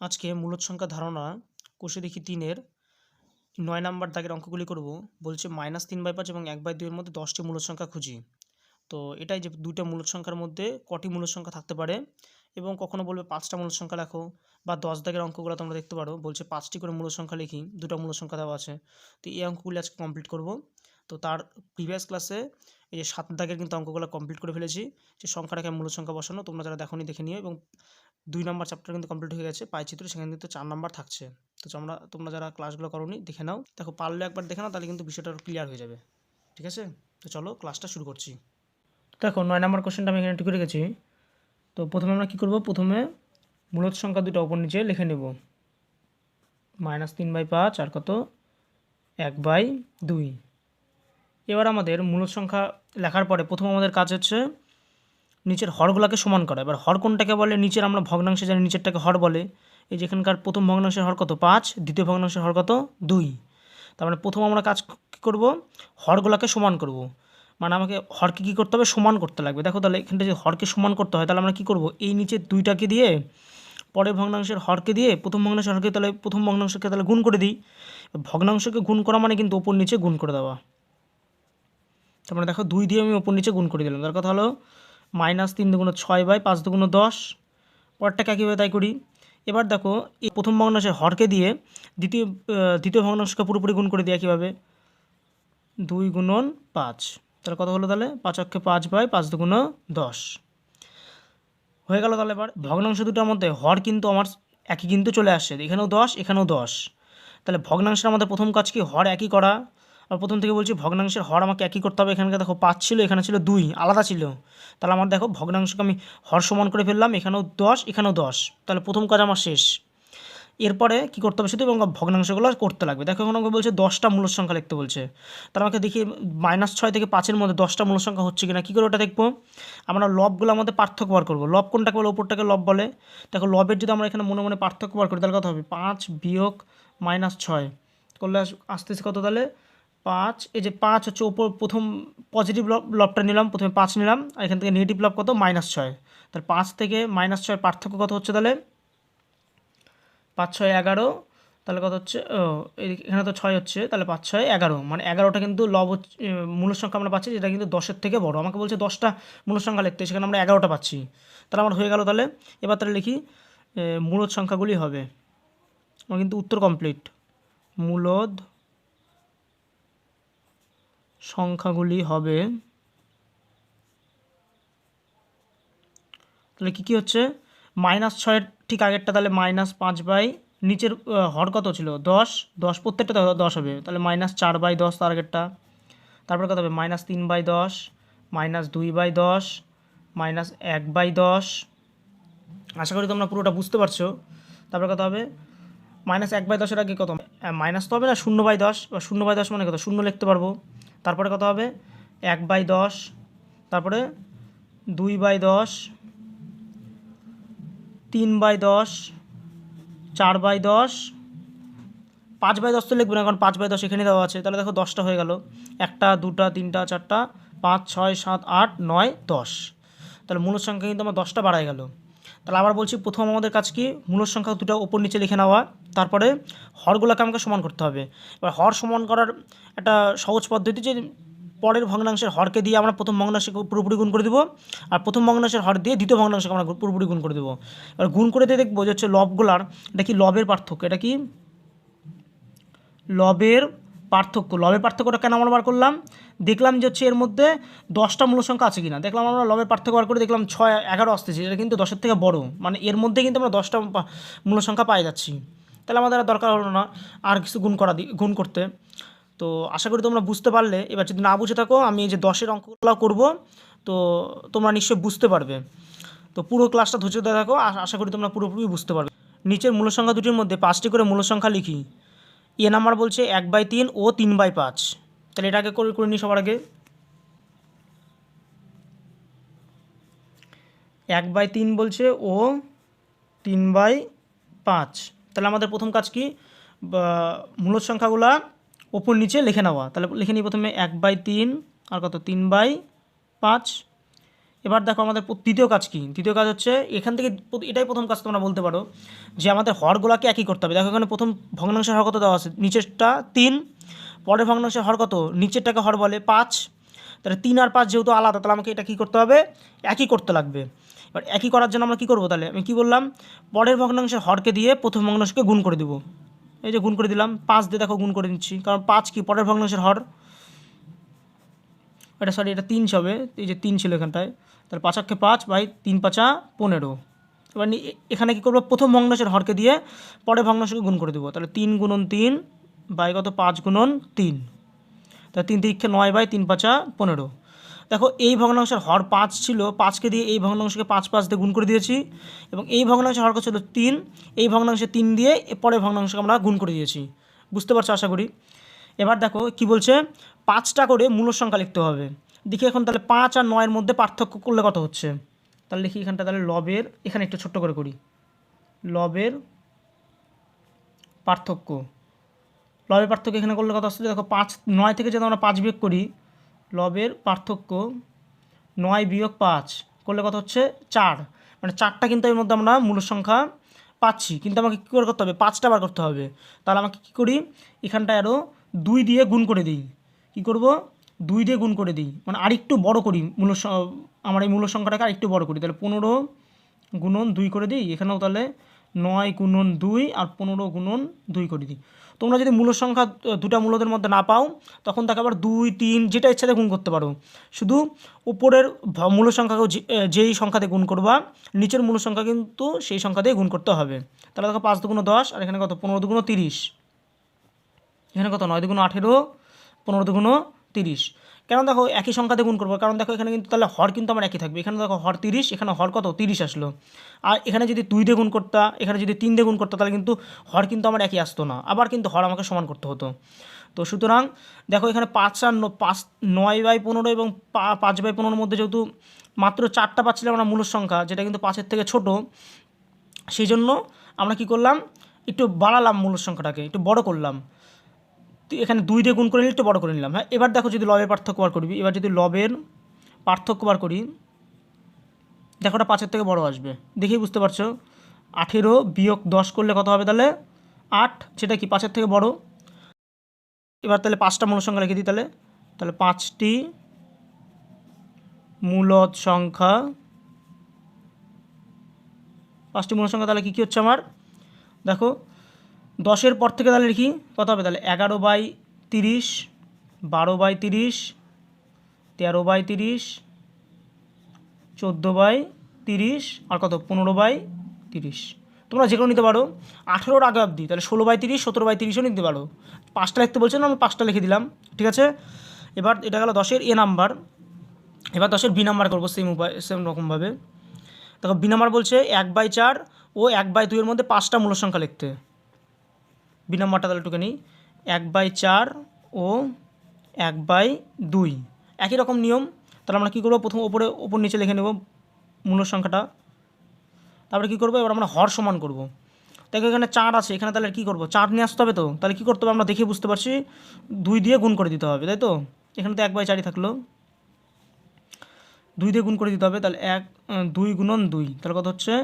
আজকে মূলদ সংখ্যা ধারণা, কোষে দেখি তিনের, নয় নাম্বার দাগের অঙ্কগুলি করব। বলছে মাইনাস তিন বাই পাঁচ এবং এক বাই দুইয়ের মধ্যে দশটি মূলদ সংখ্যা খুঁজি। তো এটাই যে দুইটা মূলদ সংখ্যার মধ্যে কটি মূলদ সংখ্যা থাকতে পারে এবং কখনো বলবে পাঁচটা মূলদ সংখ্যা লেখো বা দশ দাগের অঙ্কগুলো তোমরা দেখতে পারো। বলছে পাঁচটি করে মূলদ সংখ্যা লিখি, দুটো মূলদ সংখ্যা দেওয়া আছে। তো এই অঙ্কগুলি আজকে কমপ্লিট করব। তো তার প্রিভিয়াস ক্লাসে এই যে সাত দাগের কিন্তু অঙ্কগুলো কমপ্লিট করে ফেলেছি যে সংখ্যাটাকে মূলদ সংখ্যা বসানো, তোমরা যারা দেখোনি দেখে নিও এবং দুই নাম্বার চ্যাপ্টার কিন্তু কমপ্লিট হয়ে গেছে। পাইচিত্র সেখানে কিন্তু চার নাম্বার থাকছে। তো তোমরা তোমরা যারা ক্লাসগুলো করোনি, দেখে নাও। দেখো, পারলে একবার দেখে নাও, তাহলে কিন্তু বিষয়টা ক্লিয়ার হয়ে যাবে। ঠিক আছে? তো চলো ক্লাসটা শুরু করছি। দেখো, নয় নাম্বার কোশ্চেনটা আমি এখানে ঠিক রেখেছি। তো প্রথমে আমরা কী করব? প্রথমে মূলত সংখ্যা দুটো ওপর নিচে লিখে নেব। মাইনাস তিন বাই পাঁচ, আর কত? এক বাই দুই। এবার আমাদের মূলত সংখ্যা লেখার পরে প্রথম আমাদের কাজ হচ্ছে নিচের হরগুলোকে সমান করা। এবার হর কোনটাকে বলে? নিচের আমরা ভগ্নাংশে জানি নিচেরটাকে হর বলে। এই যেখানকার প্রথম ভগ্নাংশের হর কত? পাঁচ। দ্বিতীয় ভগ্নাংশের হর কত? দুই। তার মানে প্রথম আমরা কাজ কী করব? হরগুলোকে সমান করব। মানে আমাকে হরকে কী করতে হবে? সমান করতে লাগবে। দেখো তাহলে এখানটা যদি হরকে সমান করতে হয়, তাহলে আমরা কী করব? এই নিচের দুইটাকে দিয়ে, পরের ভগ্নাংশের হরকে দিয়ে, প্রথম ভগ্নাংশের হরকে তাহলে প্রথম ভগ্নাংশকে তাহলে গুণ করে দিই। ভগ্নাংশকে গুণ করা মানে কিন্তু ওপর নিচে গুণ করে দেওয়া। তার মানে দেখো দুই দিয়ে আমি ওপর নিচে গুণ করে দিলাম। তার কথা হলো মাইনাস তিন দুগুণ ছয় বাই পাঁচ দুগুণ দশ। পরটাকে কীভাবে তাই করি। এবার দেখো, এই প্রথম ভগ্নাংশের হরকে দিয়ে দ্বিতীয় দ্বিতীয় ভগ্নাংশকে পুরোপুরি গুণ করে দেওয়া কীভাবে দুই গুণন পাঁচ। তাহলে কত হলো তাহলে? পাঁচ অক্ষে পাঁচ বাই পাঁচ দুগুণ দশ। হয়ে গেল তাহলে এবার ভগ্নাংশ দুটোর মধ্যে হর কিন্তু আমার একই কিন্তু চলে আসছে এখানেও দশ এখানেও দশ। তাহলে ভগ্নাংশের আমাদের প্রথম কাজ কি? হর একই করা। আর প্রথম থেকে বলছি ভগ্নাংশের হর আমাকে একই করতে হবে। এখানকে দেখো পাঁচ ছিল, এখানে ছিল দুই, আলাদা ছিল। তাহলে আমার দেখো ভগ্নাংশকে আমি হর সমান করে ফেললাম, এখানেও দশ এখানেও দশ। তাহলে প্রথম কাজ আমার শেষ। এরপরে কী করতে হবে? শুধু এবং ভগ্নাংশগুলো করতে লাগবে। দেখো এখন আমাকে বলছে দশটা মূল সংখ্যা লিখতে বলছে। তাহলে আমাকে দেখি মাইনাস ছয় থেকে পাঁচের মধ্যে দশটা মূল সংখ্যা হচ্ছে কিনা? কী করে ওটা দেখব? আমরা লবগুলো আমাদের পার্থক্য বার করব। লব কোনটাকে বলে ওপরটাকে লব বলে। দেখো লবের যদি আমরা এখানে মনে মনে পার্থক্য বার করি, তাহলে কত হবে? পাঁচ বিয়োগ মাইনাস ছয়। করলে আস- আসতেছে কত তাহলে? পাঁচ, এই যে পাঁচ হচ্ছে ওপর প্রথম পজিটিভ লব লবটা নিলাম, প্রথমে পাঁচ নিলাম, আর এখান থেকে নেগেটিভ লব কত? মাইনাস ছয়। তাহলে পাঁচ থেকে মাইনাস ছয় পার্থক্য কত হচ্ছে তাহলে? পাঁচ ছয় এগারো, তাহলে কত হচ্ছে? ও এখানে তো ছয় হচ্ছে, তাহলে পাঁচ ছয় এগারো। মানে এগারোটা কিন্তু লব মূল সংখ্যা আমরা পাচ্ছি, যেটা কিন্তু দশের থেকে বড়। আমাকে বলছে দশটা মূল সংখ্যা লিখতে, সেখানে আমরা এগারোটা পাচ্ছি। তাহলে আমার হয়ে গেল তাহলে? এবার তাহলে লিখি মূলদ সংখ্যাগুলি হবে। আমার কিন্তু উত্তর কমপ্লিট মূলদ সংখ্যাগুলি হবে। তাহলে কী কী হচ্ছে? মাইনাস ছয়ের ঠিক আগেরটা, তাহলে মাইনাস পাঁচ বাই নিচের হর কত ছিল? দশ। দশ প্রত্যেকটা দশ হবে। তাহলে মাইনাস চার বাই দশ তার আগেরটা। তারপরে কত হবে? মাইনাস তিন বাই দশ। মাইনাস দুই বাই দশ। মাইনাস এক বাই দশ। আশা করি তোমরা পুরোটা বুঝতে পারছ। তারপরে কত হবে? মাইনাস এক বাই দশের আগে কত? মাইনাস তো হবে না, শূন্য বাই দশ। বা শূন্য বাই দশ মানে কত? শূন্য লিখতে পারব। তারপরে কত হবে? এক বাই দশ। তারপরে দুই বাই দশ। তিন বাই দশ। চার বাই দশ। পাঁচ বাই দশ তো লিখব না, কারণ পাঁচ বাই দশ এখানে দেওয়া আছে। তাহলে দেখো দশটা হয়ে গেল। একটা, দুটা, তিনটা, চারটা, পাঁচ, ছয়, সাত, আট, নয়, দশ। তাহলে মূল সংখ্যা কিন্তু আমার দশটা বাড়ায় গেল। তাহলে আবার বলছি, প্রথম আমাদের কাজ কি? মূল সংখ্যা দুটো ওপর নিচে লিখে নেওয়া। তারপরে হরগুলোকে আমাকে সমান করতে হবে। এবার হর সমান করার একটা সহজ পদ্ধতি যে পরের ভগ্নাংশের হরকে দিয়ে আমরা প্রথম ভগ্নাংশকে পুরোপুরি গুণ করে দেবো, আর প্রথম ভগ্নাংশের হর দিয়ে দ্বিতীয় ভগ্নাংশকে আমরা পুরোপুরি গুণ করে দেবো। এবার গুণ করে দিয়ে দেখব যে হচ্ছে লবগুলার, এটা কি লবের পার্থক্য? এটা কি? লবের পার্থক্য, লবের পার্থক্যটা কেন আমরা বার করলাম? দেখলাম যে হচ্ছে এর মধ্যে দশটা মূল সংখ্যা আছে কিনা। দেখলাম আমরা লবের পার্থক্য বার করে দেখলাম ছয়, এগারো আসতেছে, এটা কিন্তু দশের থেকে বড়। মানে এর মধ্যে কিন্তু আমরা দশটা মূল সংখ্যা পাই যাচ্ছি। তাহলে আমাদের আর দরকার হলো না আর কিছু গুণ করা গুণ করতে। তো আশা করি তোমরা বুঝতে পারলে। এবার যদি না বুঝে থাকো, আমি এই যে দশের অঙ্কগুলো করব, তো তোমরা নিশ্চয়ই বুঝতে পারবে। তো পুরো ক্লাসটা ধৈর্য ধরে থাকো আশা করি তোমরা পুরোপুরি বুঝতে পারবে। নিচের মূল সংখ্যা দুটির মধ্যে পাঁচটি করে মূল সংখ্যা লিখি। এ নাম্বার বলছে এক বাই তিন ও তিন বাই পাঁচ। তাহলে এটা আগে করে করে নিই সবার আগে। এক বাই তিন বলছে ও তিন বাই পাঁচ। তাহলে আমাদের প্রথম কাজ কি? মূলত সংখ্যাগুলা ওপর নিচে লিখে নেওয়া। তাহলে লিখে নিই প্রথমে এক বাই তিন, আর কত? তিন বাই পাঁচ। এবার দেখো আমাদের তৃতীয় কাজ কি? তৃতীয় কাজ হচ্ছে এখান থেকে এটাই প্রথম কাজ তোমরা বলতে পারো যে আমাদের হরগুলোকে একই করতে হবে। দেখো এখানে প্রথম ভগ্নাংশের হর কত দেওয়া আছে? নিচেরটা তিন, পরের ভগ্নাংশের হর কত? নিচেরটাকে হর বলে পাঁচ। তাহলে তিন আর পাঁচ যেহেতু আলাদা, তাহলে আমাকে এটা কী করতে হবে? একই করতে লাগবে। এবার একই করার জন্য আমরা কী করব তাহলে? আমি কী বললাম? পরের ভগ্নাংশের হরকে দিয়ে প্রথম ভগ্নাংশকে গুণ করে দেবো। এই যে গুণ করে দিলাম, পাঁচ দিয়ে দেখো গুণ করে নিচ্ছি কারণ পাঁচ কি? পরের ভগ্নাংশের হর। এটা সরি এটা তিন হবে এই যে তিন ছিল এখানটায়। তাহলে পাঁচাক্ষে পাঁচ বাই তিন পাঁচা পনেরো। এবার এখানে কী করব? প্রথম ভগ্নাংশের হরকে দিয়ে পরের ভগ্নাংশকে গুণ করে দেবো। তাহলে তিন গুণন তিন বাই কত? পাঁচ গুণন তিন। তাহলে তিন তিরিক্ষে নয় বাই তিন পাঁচা পনেরো। দেখো, এই ভগ্নাংশের হর পাঁচ ছিল, পাঁচকে দিয়ে এই ভগ্নাংশকে পাঁচ পাঁচ দিয়ে গুণ করে দিয়েছি। এবং এই ভগ্নাংশের হর ছিল তিন, এই ভগ্নাংশে তিন দিয়ে এ পরের ভগ্নাংশকে আমরা গুণ করে দিয়েছি। বুঝতে পারছ আশা করি? এবার দেখো, কি বলছে? পাঁচটা করে মূল সংখ্যা লিখতে হবে। দেখি এখন তাহলে পাঁচ আর নয়ের মধ্যে পার্থক্য করলে কত হচ্ছে? তাহলে লিখি এখানটা, তাহলে লবের, এখানে একটু ছোট্ট করে করি। লবের পার্থক্য। লবের পার্থক্য এখানে করলে কত আসছে? দেখো পাঁচ, নয় থেকে যদি আমরা পাঁচ বিয়োগ করি, লবের পার্থক্য নয় বিয়োগ পাঁচ করলে কত হচ্ছে? চার। মানে চারটা কিন্তু এর মধ্যে আমরা মূল সংখ্যা পাচ্ছি। কিন্তু আমাকে কী করে করতে হবে? পাঁচটা বার করতে হবে। তাহলে আমাকে কী করি? এখানটায় আরও দুই দিয়ে গুণ করে দিই। কী করব? দুই দিয়ে গুণ করে দিই। মানে আরেকটু বড় করি, মূল আমার এই মূল সংখ্যাটাকে আরেকটু বড় করি। তাহলে পনেরো গুণন দুই করে দিই। এখানেও তাহলে নয় গুণন দুই আর পনেরো গুণন দুই করে দিই। তোমরা যদি মূল সংখ্যা দুটা মূলদের মধ্যে না পাও, তখন তাকে আবার দুই, তিন, যেটা ইচ্ছাতে গুণ করতে পারো। শুধু উপরের মূল সংখ্যাকে যে- যেই সংখ্যাতে গুণ করবা, নিচের মূল সংখ্যা কিন্তু সেই সংখ্যা দিয়ে গুণ করতে হবে। তাহলে দেখো পাঁচ দুগুণ দশ, আর এখানে কত? পনেরো দুগুণ তিরিশ। এখানে কত? নয় দুগুণ আঠেরো। পনেরো দুগুণ তিরিশ। কেন দেখো একই সংখ্যাতে গুণ করব? কারণ দেখো এখানে কিন্তু তাহলে হর কিন্তু আমার একই থাকবে। এখানে দেখো হর তিরিশ, এখানে হর কত? তিরিশ আসলো। আর এখানে যদি দুই দিয়ে গুণ করতা, এখানে যদি তিন দিয়ে গুণ করতা, তাহলে কিন্তু হর কিন্তু আমার একই আসতো না। আবার কিন্তু হর আমাকে সমান করতে হতো। তো সুতরাং দেখো এখানে পাঁচ আর পাঁচ নয় বাই পনেরো এবং পাঁচ বাই পনেরোর মধ্যে যেহেতু মাত্র চারটা পাচ্ছিলাম আমরা মূল সংখ্যা, যেটা কিন্তু পাঁচের থেকে ছোট, সেই জন্য আমরা কি করলাম? একটু বাড়ালাম মূল সংখ্যাটাকে, একটু বড় করলাম। এখানে দুই দিয়ে গুণ করে নিলে একটু বড় করে নিলাম। হ্যাঁ এবার দেখো যদি লবের পার্থক্য বার করবি এবার যদি লবের পার্থক্য বার করি, দেখো ওটা পাঁচের থেকে বড় আসবে। দেখেই বুঝতে পারছ? আঠেরো বিয়োগ দশ করলে কত হবে তাহলে? আট, সেটা কি পাঁচের থেকে বড়? এবার তাহলে পাঁচটা মূল সংখ্যা লিখে দিই তাহলে। তাহলে পাঁচটি মূলদ সংখ্যা, পাঁচটি মূল সংখ্যা তাহলে কী কী হচ্ছে আমার? দেখো দশের পর থেকে তাহলে লিখি, কত হবে তাহলে? এগারো বাই তিরিশ, বারো বাই তিরিশ, তেরো বাই তিরিশ, চোদ্দ বাই তিরিশ, আর কত? পনেরো বাই তিরিশ। তোমরা যে কোনো নিতে পারো। আঠেরোর আগে অবধি, তাহলে ষোলো বাই তিরিশ, সতেরো বাই তিরিশও নিতে পারো। পাঁচটা লিখতে বলছেন আমি পাঁচটা লিখে দিলাম, ঠিক আছে? এবার এটা গেল দশের এ নাম্বার। এবার দশের বি নাম্বার করব সেম উপায় সেম রকমভাবে। দেখো, বি নাম্বার বলছে এক বাই চার ও এক বাই দুইয়ের মধ্যে পাঁচটা মূল সংখ্যা লিখতে। বি তাহলে টুকে নিই। এক বাই চার ও এক বাই দুই। একই রকম নিয়ম। তাহলে আমরা কী করব? প্রথম ওপরে, ওপর নিচে লিখে নেব মূল সংখ্যাটা। তারপরে কী করব? এবার আমরা হর সমান করব। দেখো এখানে চার আছে। এখানে তাহলে কী করব? চার নিয়ে আসতে হবে তো? তাহলে কী করতে হবে? আমরা দেখে বুঝতে পারছি। দুই দিয়ে গুণ করে দিতে হবে, তাই তো? এখানে তো এক বাই চারই থাকল। দুই দিয়ে গুণ করে দিতে হবে। তাহলে এক দুই গুণন দুই। তাহলে কত হচ্ছে?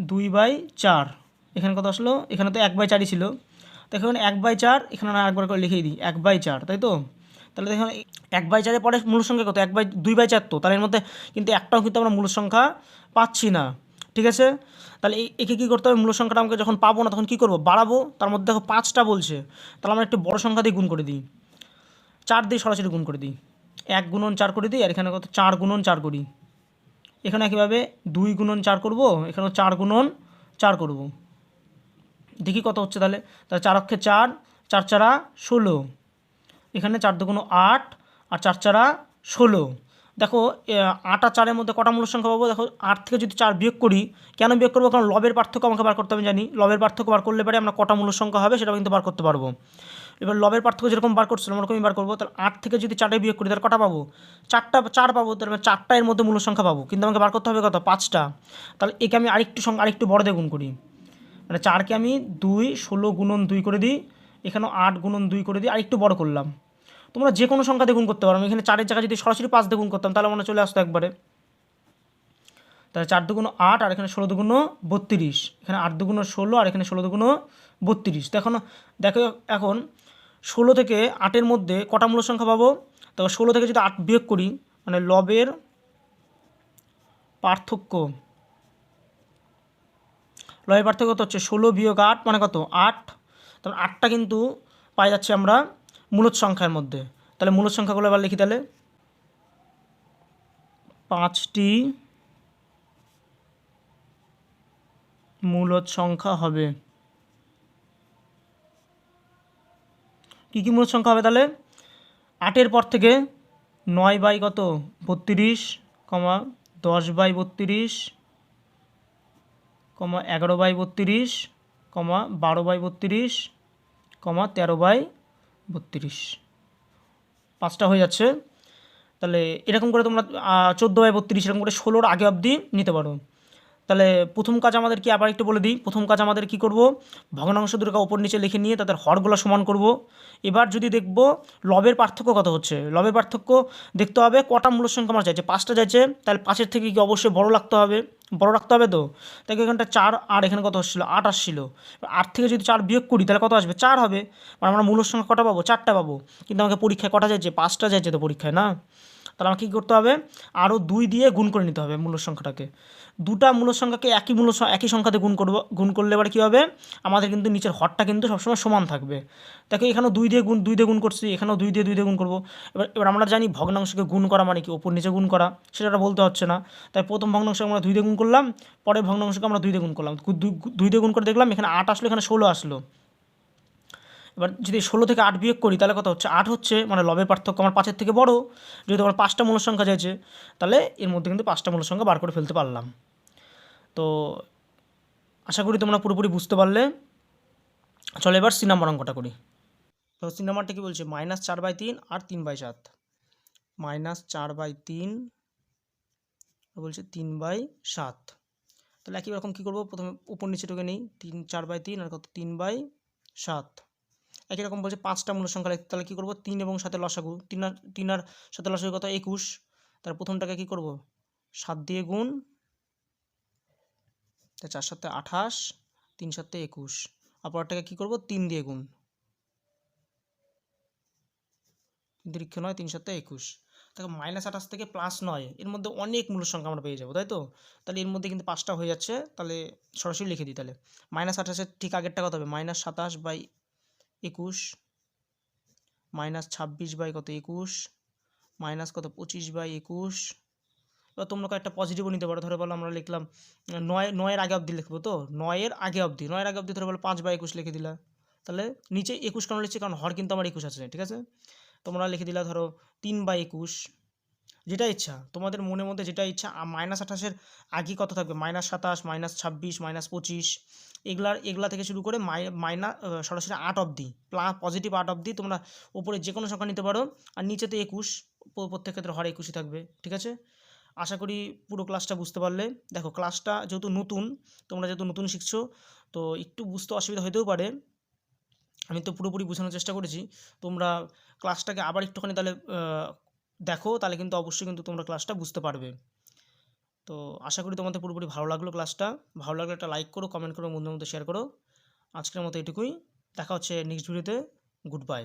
দুই বাই চার। এখানে কত আসলো? এখানে তো এক বাই চারই ছিল। তো এখানে এক বাই চার, এখানে আমরা একবার করে লিখেই দিই। এক বাই চার, তাই তো? তাহলে দেখুন, এক বাই চারের পরে মূল সংখ্যা কত? এক বাই, দুই বাই চার তো? তাহলে এর মধ্যে কিন্তু একটাও কিন্তু আমরা মূল সংখ্যা পাচ্ছি না। ঠিক আছে? তাহলে একে কী করতে হবে? মূল সংখ্যাটা আমাকে যখন পাবো না, তখন কী করব? বাড়াবো। তার মধ্যে দেখো পাঁচটা বলছে। তাহলে আমরা একটু বড় সংখ্যা দিয়ে গুণ করে দিই। চার দিয়ে সরাসরি গুণ করে দিই। এক গুণন চার করে দিই, আর এখানে কত? চার গুণন চার করি। এখানে একইভাবে দুই গুণন চার করব? এখানেও চার গুণন চার করব। দেখি কত হচ্ছে তাহলে। তাহলে চার অক্ষে চার চার চারা ষোলো। এখানে চার দুগুণ আট আর চার চারা ষোলো। দেখো আট আর চারের মধ্যে কটা মূল সংখ্যা পাবো? দেখো, আট থেকে যদি চার বিয়োগ করি, কেন বিয়োগ করব? কারণ লবের পার্থক্য আমাকে বার করতে হবে, জানি। লবের পার্থক্য বার করলে পরে আমরা কটা মূল সংখ্যা হবে সেটা কিন্তু বার করতে পারব। এবার লবের পার্থক্য যেরকম বার করছিলাম, ওরকমই বার করব। তাহলে আট থেকে যদি চারটে বিয়োগ করি, তাহলে কটা পাবো? চারটা, চার পাবো, তাহলে আমি চারটা এর মধ্যে মূল সংখ্যা পাবো। কিন্তু আমাকে বার করতে হবে কত? পাঁচটা। তাহলে একে আমি আরেকটু সংখ্যা আরেকটু বড় দিয়ে গুণ করি। মানে চারকে আমি দুই, ষোলো গুণন দুই করে দিই, এখানেও আট গুণন দুই করে দিই, আরেকটু বড় করলাম। তোমরা যে কোনো সংখ্যা দিয়ে করতে পারো। এখানে চারের জায়গায় যদি সরাসরি পাঁচ দিয়ে করতাম, তাহলে মনে চলে আসতো একবারে। তাহলে চার দুগুণ আট, আর এখানে ষোলো দুগুণ বত্রিশ। এখানে আট দুগুণ ষোলো, আর এখানে ষোলো দুগুণ বত্রিশ। এখন দেখো, এখন ষোলো থেকে আটের মধ্যে কটা মূল সংখ্যা পাবো? তো ষোলো থেকে যদি আট বিয়োগ করি মানে লবের পার্থক্য লবের পার্থক্য কত হচ্ছে? ষোলো বিয়োগ আট মানে কত? আট। তখন আটটা কিন্তু পাই যাচ্ছে আমরা মূলত সংখ্যার মধ্যে। তাহলে মূলত সংখ্যাগুলো এবার লিখি তাহলে। পাঁচটি মূলত সংখ্যা হবে। কী কী মূলত সংখ্যা হবে তাহলে? আটের পর থেকে নয় বাই কত? বত্রিশ, কমা দশ বাই বত্রিশ। কমা এগারো বাই বত্রিশ, কমা বারো বাই বত্রিশ, কমা তেরো বাই বত্রিশ। পাঁচটা হয়ে যাচ্ছে। তাহলে এরকম করে তোমরা চোদ্দ বাই বত্রিশ এরকম করে ষোলোর আগে অবধি নিতে পারো। তাহলে প্রথম কাজ আমাদের কি আবার একটু বলে দিই। প্রথম কাজ আমাদের কি করব? ভগ্নাংশ দুর্গা ওপর নিচে লিখে নিয়ে তাদের হরগুলো সমান করব। এবার যদি দেখব লবের পার্থক্য কত হচ্ছে? লবের পার্থক্য দেখতে হবে কটা মূল সংখ্যা আমার চাইছে। পাঁচটা চাইছে, তাহলে পাঁচের থেকে কি অবশ্যই বড় লাগতে হবে? বড় রাখতে হবে তো? তাই এখানটা চার, আর এখানে কত আসছিল? আট আসছিল। আট থেকে যদি চার বিয়োগ করি, তাহলে কত আসবে? চার হবে। মানে আমরা মূল সংখ্যা কটা পাবো? চারটা পাবো। কিন্তু আমাকে পরীক্ষায় কটা চাইছে? পাঁচটা চাইছে তো পরীক্ষায়, না? তাহলে আমাকে কী করতে হবে? আরও দুই দিয়ে গুণ করে নিতে হবে মূল সংখ্যাটাকে। দুটা মূল সংখ্যাকে একই মূল একই সংখ্যাতে গুণ করব, গুণ করলে এবার কী হবে? আমাদের কিন্তু নিচের হরটা কিন্তু সবসময় সমান থাকবে। দেখো এখানেও দুই দিয়ে গুণ, দুই দিয়ে গুণ করছি, এখানেও দুই দিয়ে দুই দিয়ে গুণ করব। এবার এবার আমরা জানি ভগ্নাংশকে গুণ করা মানে কি? ওপর নিচে গুণ করা, সেটা বলতে হচ্ছে না। তাই প্রথম ভগ্নাংশকে আমরা দুই দিয়ে গুণ করলাম, পরের ভগ্নাংশকে আমরা দুই দিয়ে গুণ করলাম। দুই দিয়ে গুণ করে দেখলাম, এখানে আট আসলো, এখানে ষোলো আসলো। এবার যদি ষোলো থেকে আট বিয়োগ করি, তাহলে কত হচ্ছে? আট হচ্ছে মানে লবের পার্থক্য আমার পাঁচের থেকে বড়। যদি আমার পাঁচটা মূল সংখ্যা চাইছে তাহলে এর মধ্যে কিন্তু পাঁচটা মূল সংখ্যা বার করে ফেলতে পারলাম। তো আশা করি তোমরা পুরোপুরি বুঝতে পারলে। চলো এবার সি নাম্বার অঙ্কটা করি। তো সি নাম্বারটা কী বলছে? মাইনাস চার বাই তিন আর তিন বাই সাত। মাইনাস চার বাই তিন বলছে তিন বাই সাত। তাহলে একই রকম কী করব? প্রথমে উপর নিচে ঢুকে নিই। তিন, চার বাই তিন আর কত? তিন বাই সাত। একই রকম বলছে পাঁচটা মূল সংখ্যা লিখতে, তাহলে কী করব? তিন এবং সাথে লসাগু। তিন আর তিন আর সাথে লসাগু কত একুশ। তার প্রথমটাকে কী করব? সাত দিয়ে গুণ। তা চার সাথে আঠাশ, তিন সাথে একুশ। অপরটাকে কী করব? তিন দিয়ে গুণ। দীর্ঘ নয়, তিন সাথে একুশ। তাকে মাইনাস আঠাশ থেকে প্লাস নয়। এর মধ্যে অনেক মূল সংখ্যা আমরা পেয়ে যাব, তাই তো? তাহলে এর মধ্যে কিন্তু পাঁচটা হয়ে যাচ্ছে। তাহলে সরাসরি লিখে দিই তাহলে। মাইনাস আঠাশের ঠিক আগেরটা কত হবে? মাইনাস সাতাশ বাই একুশ, মাইনাস ছাব্বিশ বাই কত একুশ, মাইনাস কত পঁচিশ বাই একুশ। এবার তোমরা একটা পজিটিভও নিতে পারো। ধরে বলো আমরা লিখলাম, নয়, নয়ের আগে অবধি লিখব তো? নয়ের আগে অবধি, নয়ের আগে অবধি ধরে বলো পাঁচ বাই একুশ লিখে দিলা। তাহলে নিচে একুশ কেন লিখছি? কারণ হর কিন্তু আমার একুশ আছে, ঠিক আছে? তোমরা লিখে দিলা ধরো তিন বাই একুশ যেটা ইচ্ছা, তোমাদের মনের মধ্যে যেটা ইচ্ছা মাইনাস আঠাশের আগে কত থাকবে। মাইনাস সাতাশ মাইনাস ছাব্বিশ মাইনাস পঁচিশ, এগুলার, এগুলা থেকে শুরু করে মাই মাইনা সরাসরি আট অবধি, প্লা পজিটিভ আট অবধি তোমরা ওপরে যে কোনো সংখ্যা নিতে পারো, আর নিচেতে একুশ প্রত্যেক ক্ষেত্রে হর একুশই থাকবে, ঠিক আছে? আশা করি পুরো ক্লাসটা বুঝতে পারলে। দেখো ক্লাসটা যেহেতু নতুন, তোমরা যেহেতু নতুন শিখছো, তো একটু বুঝতে অসুবিধা হতেও পারে। আমি তো পুরোপুরি বোঝানোর চেষ্টা করেছি, তোমরা ক্লাসটাকে আবার একটুখানি তাহলে দেখো, তাহলে কিন্তু অবশ্যই কিন্তু তোমরা ক্লাসটা বুঝতে পারবে। তো আশা করি তোমাদের পুরোপুরি ভালো লাগল ক্লাসটা ভালো লাগলে একটা লাইক করো কমেন্ট করো, বন্ধুদের মধ্যে শেয়ার করো। আজকের মতো এটুকুই। দেখা হচ্ছে নেক্সট ভিডিওতে গুড বাই